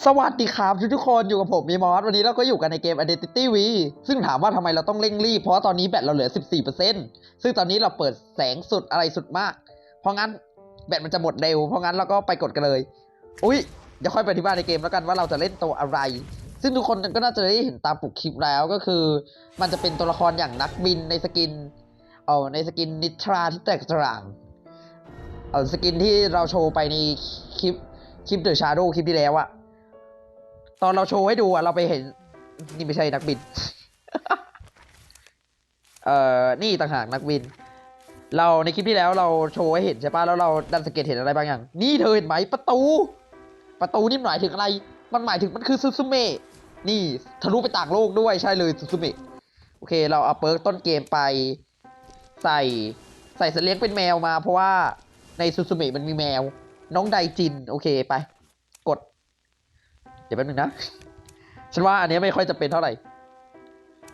สวัสดีครับทุกๆคนอยู่กับผมมีมอสวันนี้เราก็อยู่กันในเกม Identity V ซึ่งถามว่าทำไมเราต้องเร่งรีบ เพราะตอนนี้แบตเราเหลือ 14%ซึ่งตอนนี้เราเปิดแสงสุดอะไรสุดมาก เพราะงั้นแบตมันจะหมดเร็ว เพราะงั้นเราก็ไปกดกันเลย อุ้ยเดี๋ยวค่อยไปที่บ้านในเกมแล้วกันว่าเราจะเล่นตัวอะไร ซึ่งทุกคนก็น่าจะได้เห็นตามปกคลิปแล้วก็คือ มันจะเป็นตัวละครอย่างนักบินในสกินเออในสกินนิทราที่แตกต่างเออสกินที่เราโชว์ไปในคลิปคลิปเดอะชาร์โดคลิปที่แล้วอะ ตอนเราโชว์ให้ดูอะเราไปเห็น นี่ไม่ใช่นักบิน เอ่อ นี่ต่างหากนักบิน เราในคลิปที่แล้วเราโชว์ให้เห็นใช่ปะแล้วเราดันสงเกตเห็นอะไรบางอย่าง นี่เธอเห็นไหมประตู ประตูนี่หมายถึงอะไร มันหมายถึงมันคือซูซูเมะ นี่ทะลุไปต่างโลกด้วยใช่เลยซูซูเมะ โอเค เราเอาเปิร์กต้นเกมไปใส่ใส่สเลี้ยงเป็นแมวมาเพราะว่าในซูซูเมะมันมีแมว น้องไดจิน โอเคไป ดี๋ยวแป๊บนึงนะ ฉันว่าอันนี้ไม่ค่อยจะเป็นเท่าไหร่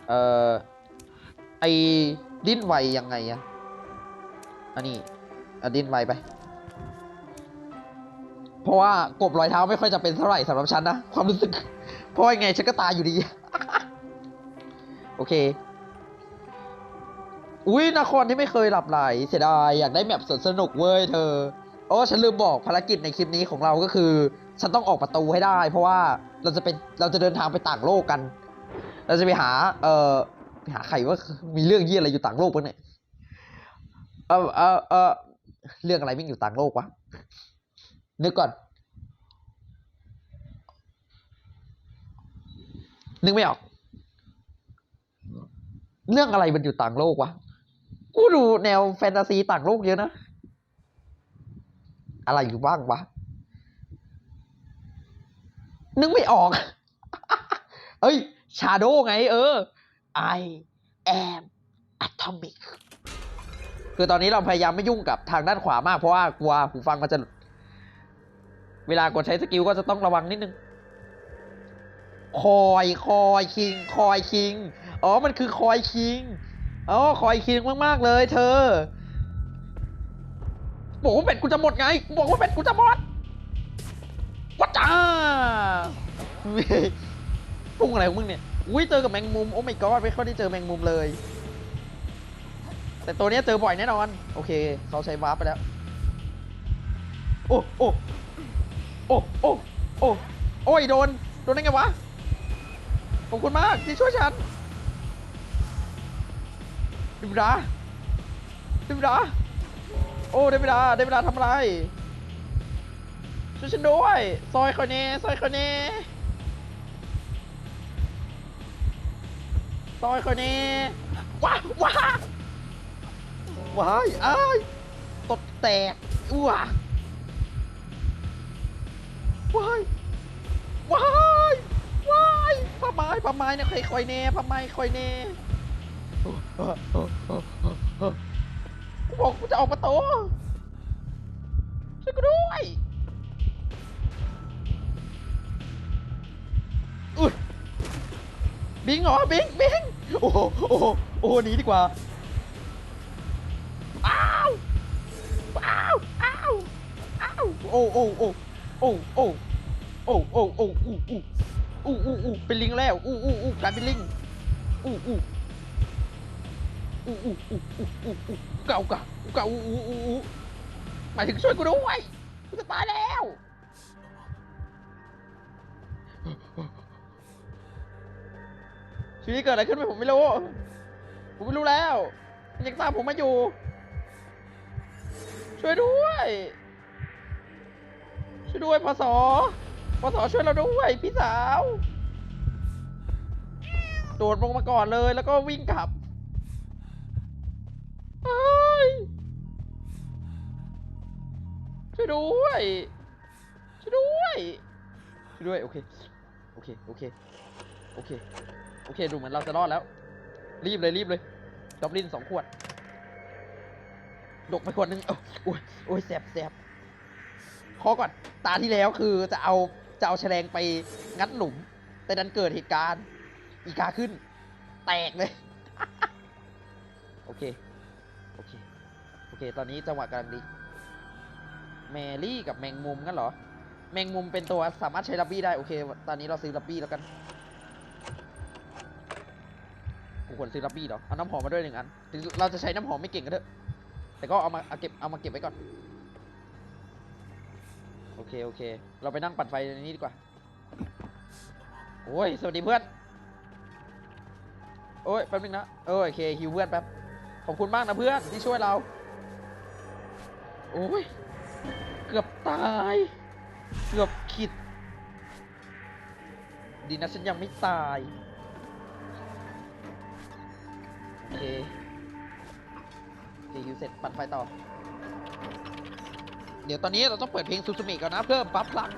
เอ่อ ไอ้ดิ้นไวยังไงอะอันนี้อะดิ้นไวไป เพราะว่ากบรอยเท้าไม่ค่อยจะเป็นเท่าไหร่สำหรับฉันนะ ความรู้สึก เพราะยังไงฉันก็ตายอยู่ดี โอเค อุ้ยนครที่ไม่เคยหลับไหลเสียดายอยากได้แมปสนุกเว้ยเธอ โอ้ฉันลืมบอกภารกิจในคลิปนี้ของเราก็คือ ฉันต้องออกประตูให้ได้ เพราะว่าเราจะเป็นเราจะเดินทางไปต่างโลกกัน เราจะไปหา เอ่อไปหาใครว่ามีเรื่องยี่อะไรอยู่ต่างโลกปะเนี่ยเออเออเออเรื่องอะไรมิ่งอยู่ต่างโลกวะนึกก่อน นึกไม่ออก เรื่องอะไรมันอยู่ต่างโลกวะกูดูแนวแฟนตาซีต่างโลกเยอะนะ อะไรอยู่บ้างวะ นึกไม่ออก เอ้ย ชาโดไง เออ I am atomic คือตอนนี้เราพยายามไม่ยุ่งกับทางด้านขวามากเพราะว่ากลัวหูฟังมันจะหลุด เวลากดใช้สกิลก็จะต้องระวังนิดนึง คอยคอยคิง คอยคิง อ๋อ มันคือคอยคิง อ๋อ คอยคิงมาก ๆ เลยเธอ บอกว่าเป็ดกูจะหมดไง บอกว่าเป็ดกูจะหมดวัดจ้าพุ่งอะไรของมึงเนี่ย อุ้ยเจอกับแมงมุม โอ้ไม่ก็ไม่ค่อยได้เจอแมงมุมเลย แต่ตัวนี้เจอบ่อยแน่นอน โอเค เขาใช้วาร์ปไปแล้ว โอ้โอ้โอ้โอ้โอ้โอ้ยโดน โดนได้ไงวะ ขอบคุณมากที่ช่วยฉันด้เวลาด้เวลา โอ้ได้เวลาได้เวลาทำอะไรช่วยฉันด้วยซอยคนนี้ซอยคนนี้ซอยคนนี้ว้าว้าว้ายอ้ายตดแตกอ้วว้ายว้ายว้ายผ้าไม้ผ้าไม้เนี่ยค่อยเน่ผ้าไม้คอยเน่ บอกกูจะออกประตูช่วยกูด้วยอุ๊ยบิงเหรอบิงบิงโอ้โหโอ้โหโอ้โหหนีดีกว่าอ้าวอ้าวอ้าวอ้าวโอ้โอ้โอ้โอ้โอ้โอ้โอ้โอ้อู้อู้อู้อู้อู้เป็นลิงแล้วอู้อู้อู้กลายเป็นลิงอู้อู้ อู้อู้อู้อู้อู้อู้เก่าเก่าเก่าอู้อู้อู้อู้หมายถึงช่วยกูด้วยกูจะตายแล้วชีวิตเกิดอะไรขึ้นไปผมไม่รู้ ผมไม่รู้แล้วยังตามผมมาอยู่ ช่วยด้วย ช่วยด้วยพศพศช่วยเราด้วย พี่สาว โดดลงมาก่อนเลยแล้วก็วิ่งกลับ ช่วยด้วยช่วยด้วยช่วยด้วย โอเค โอเค โอเค โอเค โอเค ดูเหมือนเราจะรอดแล้ว รีบเลย รีบเลยดอบลินสองขวด ดกไปขวดหนึงเอ้โอ้ยโอ้ยแสบแสบขอก่อน ตาที่แล้วคือจะเอา จะเอาแฉลงไปงัดหลุม แต่ดันเกิดเหตุการณ์ อีกาขึ้น แตกเลย โอเค เค ตอนนี้จังหวะกำลังดีแมรี่กับแมงมุมงั้นเหรอ แมงมุมเป็นตัวสามารถใช้ลับบี้ได้ โอเค ตอนนี้เราซื้อลับบี้แล้วกันกูควรซื้อลับบี้เหรอ เอาน้ำหอมมาด้วยหนึ่งอัน ถึงเราจะใช้น้ำหอมไม่เก่งก็เถอะ แต่ก็เอามาเอาเก็บ เอามาเก็บไว้ก่อน โอเค โอเค เราไปนั่งปั่นไฟในนี้ดีกว่า โอ้ย สวัสดีเพื่อน โอ้ย แป๊บนึงนะ เออโอเคฮิวเพื่อนแป๊บ ขอบคุณมากนะเพื่อนที่ช่วยเรา โอ้ย เกือบตาย เกือบขิด ดีนะฉันยังไม่ตาย โอเคโอเคฮิวเสร็จปั่นไฟต่อ เดี๋ยวตอนนี้เราต้องเปิดเพลงซูซูมิก่อนนะ เพื่อบัฟพลัง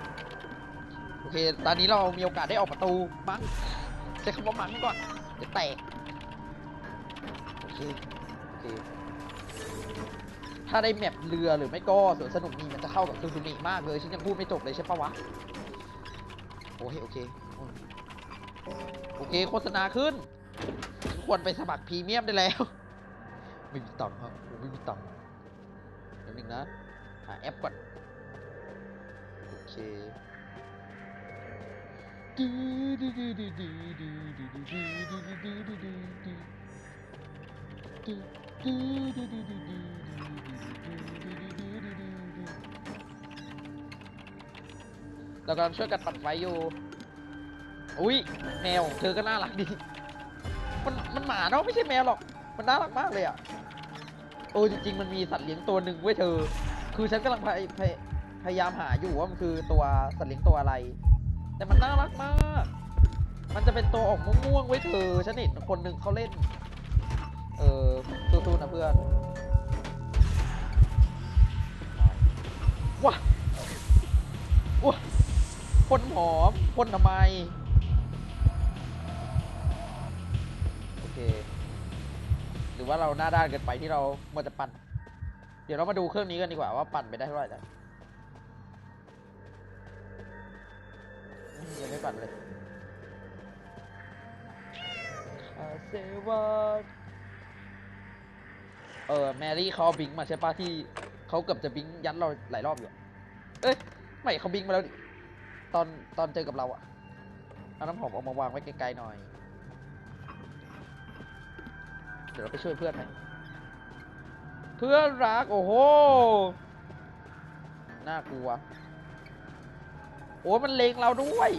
โอเค ตอนนี้เรามีโอกาสได้ออกประตูมั้งใช้คำว่ามั้งก่อนเดี๋ยวแตกโอเคโอเค ถ้าได้แมปเรือหรือไม่ก็สวนสนุกนี่มันจะเข้ากับซูซูมิมากเลยฉันยังพูดไม่จบเลยใช่ปะวะโอเคโอเคโอเคโฆษณาขึ้น ควรไปสมัครพรีเมียมได้แล้ว ไม่มีตังค์ครับไม่มีตังค์เดี๋ยวหนึงนะหาแอปก่อนโอเค เรากำลังช่วยกันปัดไฟอยู่ อุ้ยแมวเธอก็น่ารักดี มันมันหมาเนาะไม่ใช่แมวหรอก มันน่ารักมากเลยอะโอ้จริงๆมันมีสัตว์เลี้ยงตัวหนึ่งเว้ยเธอ คือฉันกำลังพยพพยายามหาอยู่ว่ามันคือตัวสัตว์เลี้ยงตัวอะไร แต่มันน่ารักมาก มันจะเป็นตัวออกม่วงๆไว้เธอฉันเห็นคนหนึ่งเขาเล่น เออสู้ๆนะเพื่อน ว้าว้าพ่นหอมพ่นทำไม โอเค หรือว่าเราหน้าด้านเกินไปที่เรามัวแต่ปั่น เดี๋ยวเรามาดูเครื่องนี้กันดีกว่าว่าปั่นไปได้เท่าไหร่แล้วยังไม่ปั่นเลยเซวาเออแมรี่เขาเอาบิงมาใช่ปะที่ เขาเกือบจะบิงยัดเราหลายรอบอยู่ เอ้ย ไม่เขาบิงมาแล้วดิ ตอนตอนเจอกับเราอะเอาน้ำหอมออกมาวางไว้ไกลๆหน่อย เดี๋ยวเราไปช่วยเพื่อนให้เพื่อนรัก โอ้โห น่ากลัว โอ้มันเลงเราด้วย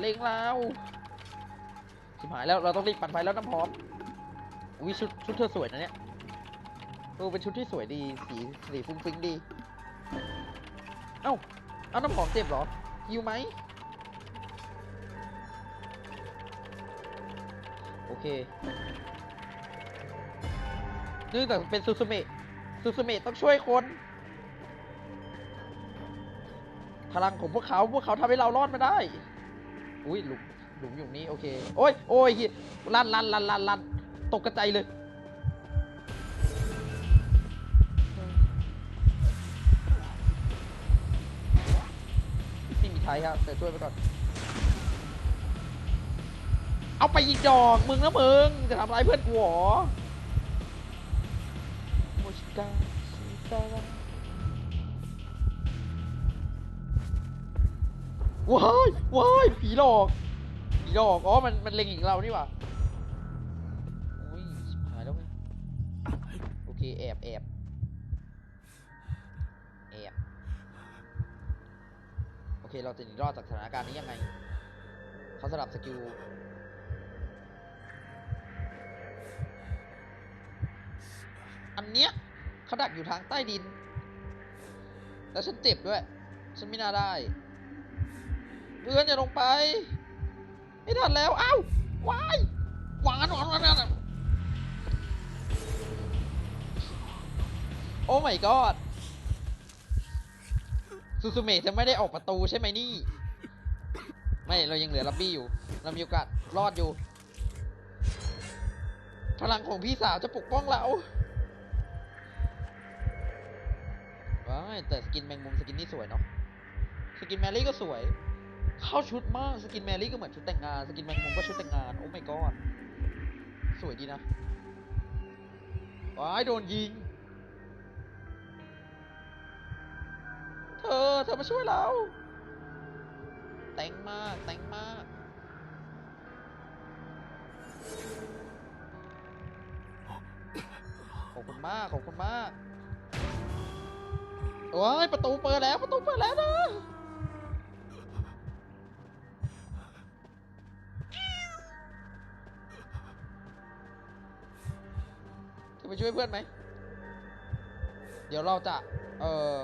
เลงเราชิบหายแล้วเราต้องรีบปั่นไฟแล้วน้ำหอมอุ้ยชุดชุดเธอสวยนะเนี่ย เออเป็นชุดที่สวยดี สีสีฟุ้งฟิ้งดี เอ้าเอาน้ำหอมเจ็บเหรอยิวไหมโอเคเนื่องจากเป็นซูซูเมะซูซูเมะต้องช่วยคน พลังของพวกเขาพวกเขาทำให้เรารอดมาได้ อุ้ยหลุมหลุมอยู่นี้โอเค โอ้ยโอ้ยหลั่นลั่นลั่นลั่นลั่นตกกระใจเลย ไม่มีไทยครับแต่ช่วยไปก่อน เอาไปอีกดอกมึงนะมึงจะทำร้ายเพื่อนกูเหรอโมชิกาชิตาว้ายว้ายผีหลอกผีหลอกอ๋อมันมันเล็งอีกเรานี่หว่าอุ้ยหายแล้วไงโอเคแอบแอบ โอ เคเราจะหนีรอดจากสถานการณ์นี้ยังไงเขาสลับสกิลอันเนี้ยเขาดักอยู่ทางใต้ดิน แล้วฉันเจ็บด้วย ฉันไม่น่าได้เพื่อนอย่าลงไป ไม่ทันแล้ว อ้าววายวานหวานวานวานโอ้ my god ซูซูเมะจะไม่ได้ออกประตูใช่ไหมนี่ ไม่เรายังเหลือลับบี้อยู่ เรามีโอกาสรอดอยู่ พลังของพี่สาวจะปกป้องเราว้ายแต่สกินแมงมุมสกินนี่สวยเนาะสกินแมรี่ก็สวย เข้าชุดมากสกินแมรี่ก็เหมือนชุดแต่งงานสกินแมงมุมก็ชุดแต่งงานโอ้ my god สวยดีนะว้ายโดนยิง ธเธอ เธอมาช่วยเราแต่งมากแต่งมาก ขอบคุณมาก ขอบคุณมากโอ้ยประตูเปิดแล้ว ประตูเปิดแล้วนะจะไปช่วยเพื่อนไหม เดี๋ยวเราจะ เอ่อ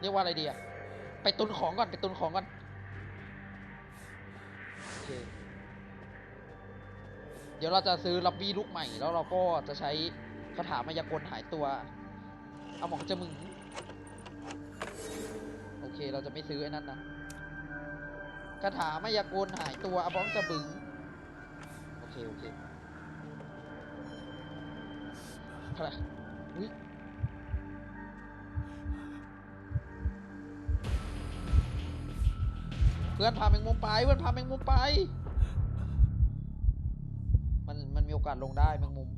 เรียกว่าอะไรดีอะไปตุนของก่อนไปตุนของก่อนโอเคเดี๋ยวเราจะซื้อล็อบบี้ลูกใหม่แล้วเราก็จะใช้คาถามายากลหายตัว เอาหมองจะมึง โอเคเราจะไม่ซื้อไอ้นั่นนะคาถามายากลหายตัวอาบ้องจะบึงโอเค โอเคเท่าไรอุ้ย พื่อนพาแมงมุมไปเพื่อนพาแมงมุมไป มันมันมีโอกาสลงได้แมงมุม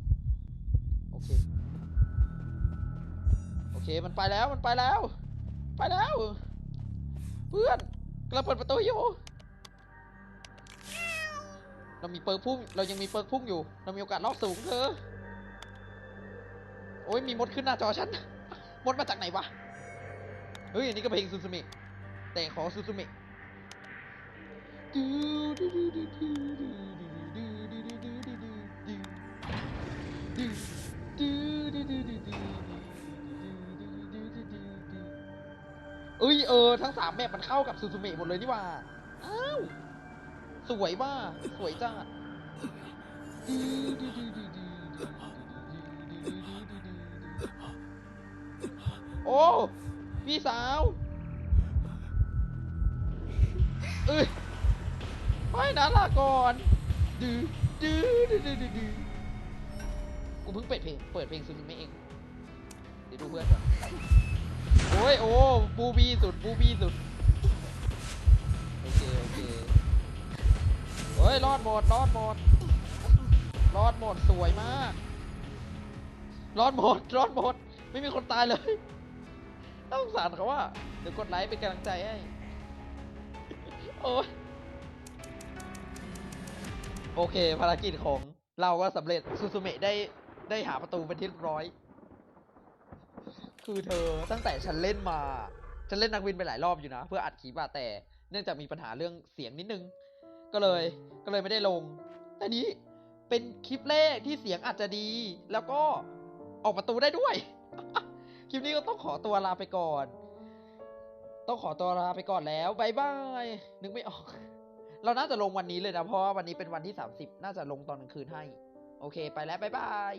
โอเค โอเคมันไปแล้วมันไปแล้ว ไปแล้ว เพื่อนกำลังเปิดประตูอยู่ เรามีเปิร์กพุ่งเรายังมีเปิร์กพุ่งอยู่ เรามีโอกาสรอบสูงเธอ โอ้ยมีมดขึ้นหน้าจอฉัน มดมาจากไหนวะ เฮ้ยอันนี้ก็เพลงซูซูมิแต่ขอซูซูมิ เอ้ยเออทั้งสามแบบมันเข้ากับซูซูเมะหมดเลยนี่ว่าอ้าวสวยว่าสวยจ้าโอ้พี่สาวเอ้ย ไม่นะลาก่อนดื้อดื้อดื้อดื้อดื้อกูเพิ่งเปิดเพลง เปิดเพลงซูซูเมะเอง เดี๋ยวดูเพื่อนก่อนโอ้ยโอ้บูบีสุดบูบีสุด โอเค โอเคเฮ้ย รอดหมด รอดหมด รอดหมด สวยมาก รอดหมด รอดหมด ไม่มีคนตายเลยต้องสงสารเขาว่า เดี๋ยวกดไลค์เป็นกำลังใจให้ โอ้ย โอเค ภารกิจของเราก็สำเร็จซูซูเมะได้ได้หาประตูเป็นที่เรียบร้อย คือเธอตั้งแต่ฉันเล่นมา ฉันเล่นนักวินไปหลายรอบอยู่นะ เพื่ออัดคลิปอะแต่เนื่องจากมีปัญหาเรื่องเสียงนิดนึง ก็เลยก็เลยไม่ได้ลง แต่นี้เป็นคลิปแรกที่เสียงอาจจะดี แล้วก็ออกประตูได้ด้วย คลิปนี้ก็ต้องขอตัวลาไปก่อน ต้องขอตัวลาไปก่อนแล้วบายบายนึกไม่ออก เราน่าจะลงวันนี้เลยนะ เพราะว่าวันนี้เป็นวันที่ 30 น่าจะลงตอนกลางคืนให้ โอเค ไปแล้วบายบาย